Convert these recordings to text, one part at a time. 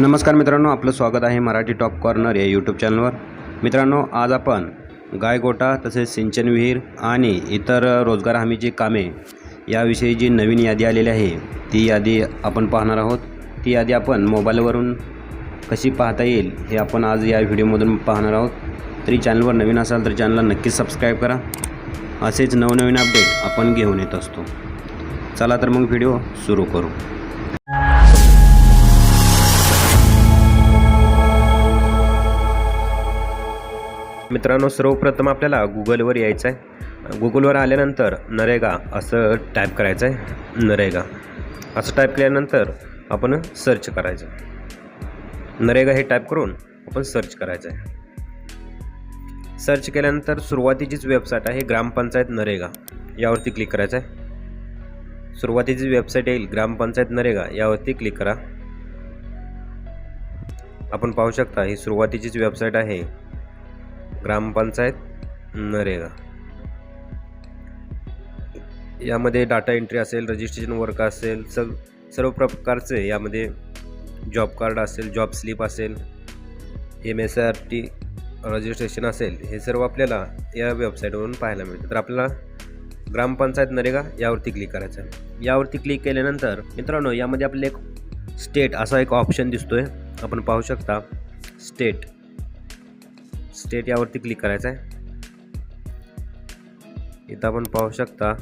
नमस्कार मित्रांनो आपलं स्वागत आहे मराठी टॉप कॉर्नर या यूट्यूब चॅनलवर मित्रांनो आज आपण गायगोटा तसेच सिंचन विहीर आणि इतर रोजगार हमीची कामे याविषयी जी नवीन यादी आलेली आहे ती यादी आपण पाहणार आहोत. ती यादी आपण मोबाईलवरून कशी पाहता येईल हे आपण आज या व्हिडिओमधून पाहणार आहोत. तरी चॅनलवर नवीन असाल तर चॅनलला नक्कीच सबस्क्राईब करा. असेच नवनवीन अपडेट आपण घेऊन येत असतो. चला तर मग व्हिडिओ सुरू करू. मित्रांनो सर्वप्रथम आपल्याला गुगलवर यायचं आहे गुगलवर आल्यानंतर नरेगा असं टाईप करायचं आहे नरेगा. असं टाईप केल्यानंतर आपण सर्च करायचं. नरेगा हे टाईप करून आपण सर्च करायचं आहे सर्च केल्यानंतर सुरुवातीचीच वेबसाईट आहे ग्रामपंचायत नरेगा. यावरती क्लिक करायचं आहे सुरुवातीची वेबसाईट येईल ग्रामपंचायत नरेगा. यावरती क्लिक करा. आपण पाहू शकता ही सुरुवातीचीच वेबसाईट आहे. ग्रामपंचायत नरेगा. यामध्ये डाटा एंट्री असेल रजिस्ट्रेशन वर्क असेल सग सर्व प्रकारचे यामध्ये जॉब कार्ड असेल जॉब स्लिप असेल M S R T registration असेल हे सर्व आपल्याला या वेबसाईटवरून पाहायला मिळतं. तर आपल्याला ग्रामपंचायत नरेगा यावरती क्लिक करायचं आहे. यावरती क्लिक केल्यानंतर मित्रांनो यामध्ये आपल्याला एक स्टेट असा एक ऑप्शन दिसतो आहे आपण पाहू शकता स्टेट स्टेट यावरती क्लिक करायचं आहे इथं आपण पाहू शकता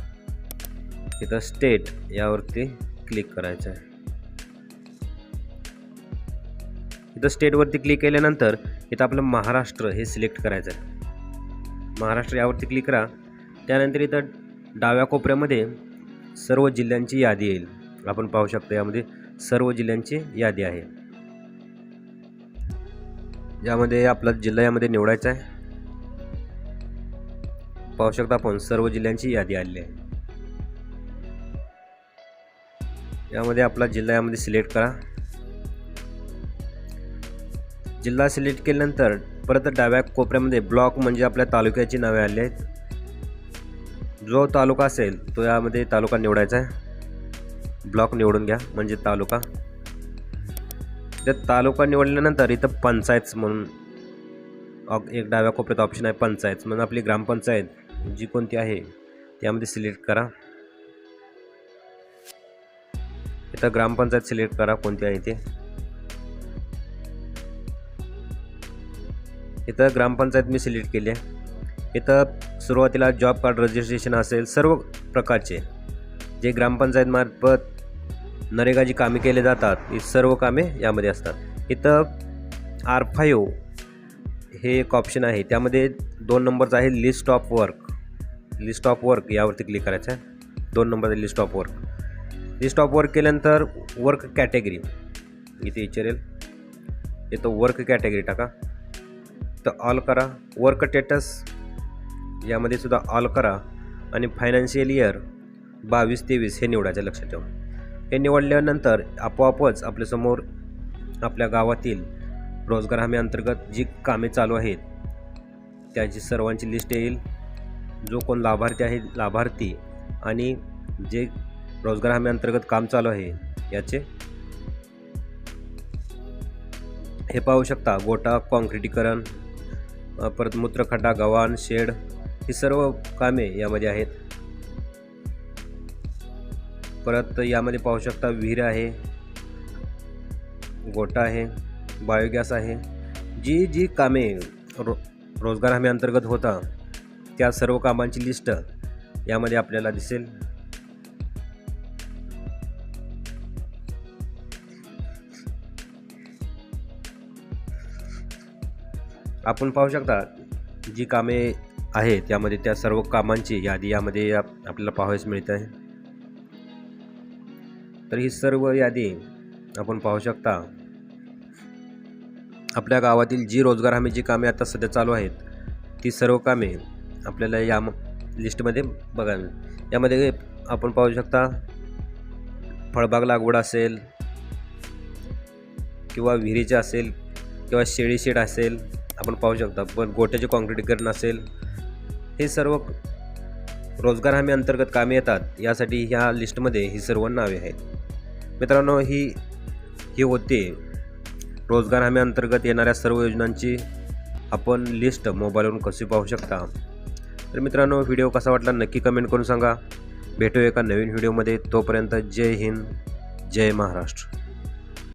इथं स्टेट यावरती क्लिक करायचं आहे इथं स्टेटवरती क्लिक केल्यानंतर इथं आपलं महाराष्ट्र हे सिलेक्ट करायचं आहे महाराष्ट्र यावरती क्लिक करा. त्यानंतर इथं डाव्या कोपऱ्यामध्ये सर्व जिल्ह्यांची यादी येईल. आपण पाहू शकतो यामध्ये सर्व जिल्ह्यांची यादी आहे. यामध्ये आपला जिल्हा यामध्ये निवडायचा आहे. पाहू शकता आपण सर्व जिल्ह्यांची यादी आली आहे. यामध्ये आपला जिल्हा यामध्ये सिलेक्ट करा. जिल्हा सिलेक्ट केल्यानंतर परत डाव्या कोपऱ्यामध्ये ब्लॉक म्हणजे आपल्या तालुक्याची नावे आली आहेत. जो तालुका असेल तो यामध्ये तालुका निवडायचा आहे. ब्लॉक निवडून घ्या म्हणजे तालुका. इथं तालुका निवडल्यानंतर इथं पंचायत म्हणून एक डाव्या कोपऱ्यात ऑप्शन आहे पंचायत. म्हणून आपली ग्रामपंचायत जी कोणती आहे त्यामध्ये सिलेक्ट करा. इथं ग्रामपंचायत सिलेक्ट करा कोणती आहे ते. इथं ग्रामपंचायत मी सिलेक्ट केली आहे. इथं सुरुवातीला जॉब कार्ड रजिस्ट्रेशन असेल सर्व प्रकारचे. जे ग्रामपंचायतमार्फत नरेगा जी कामे केले जातात. ही सर्व कामे यामध्ये असतात. इथं आर फायव हे एक ऑप्शन आहे. त्यामध्ये दोन नंबरचं आहे list of work list of work यावरती क्लिक करायचं आहे. दोन नंबरचं list of work list of work केल्यानंतर वर्क कॅटेगरी इथे विचारेल. इथं वर्क कॅटेगरी टाका. तर ऑल करा. वर्क स्टेटस यामध्ये सुद्धा ऑल करा. आणि फायनान्शियल इयर बावीस तेवीस हे निवडायचं लक्षात ठेवा. हे निवडल्यानंतर आपोआपच आपल्यासमोर आपल्या गावातील रोजगार हमी अंतर्गत जी कामे चालू आहेत त्याची सर्वांची लिस्ट येईल. जो कोण लाभार्थी आहे लाभार्थी आणि जे रोजगार हमी अंतर्गत काम चालू आहे याचे हे पाहू शकता. गोटा कॉन्क्रिटीकरण परत मूत्रखड्डा गव्हाण शेड ही सर्व कामे यामध्ये आहेत. परत यामध्ये पाहू शकता विहीर आहे गोटा आहे बायोगॅस आहे. जी जी कामे रो रोजगार हमी अंतर्गत होता त्या सर्व कामांची लिस्ट यामध्ये आपल्याला दिसेल. आपण पाहू शकता जी कामे आहेत त्यामध्ये त्या सर्व कामांची यादी यामध्ये आपल्याला पाहावयास मिळत आहे. तर ही सर्व यादी आपण पाहू शकता. आपल्या गावातील जी रोजगार हमी जी कामे आता सध्या चालू आहेत ती सर्व कामे आपल्याला या लिस्टमध्ये बघावी यामध्ये आपण पाहू शकता फळबाग लागवड असेल किंवा विहिरीचे असेल किंवा शेळी शेड असेल आपण पाहू शकता. पण गोट्याचे कॉन्क्रिटीकरण असेल हे सर्व रोजगार हमी अंतर्गत कामे येतात. यासाठी ह्या लिस्टमध्ये ही सर्व नावे आहेत. मित्रांनो ही ही होते रोजगार हमी अंतर्गत येणाऱ्या सर्व योजनांची आपण लिस्ट मोबाईलवरून कशी पाहू शकता. तर मित्रांनो व्हिडिओ कसा वाटला नक्की कमेंट करून सांगा. भेटू एका नवीन व्हिडिओमध्ये. तोपर्यंत जय हिंद जय महाराष्ट्र.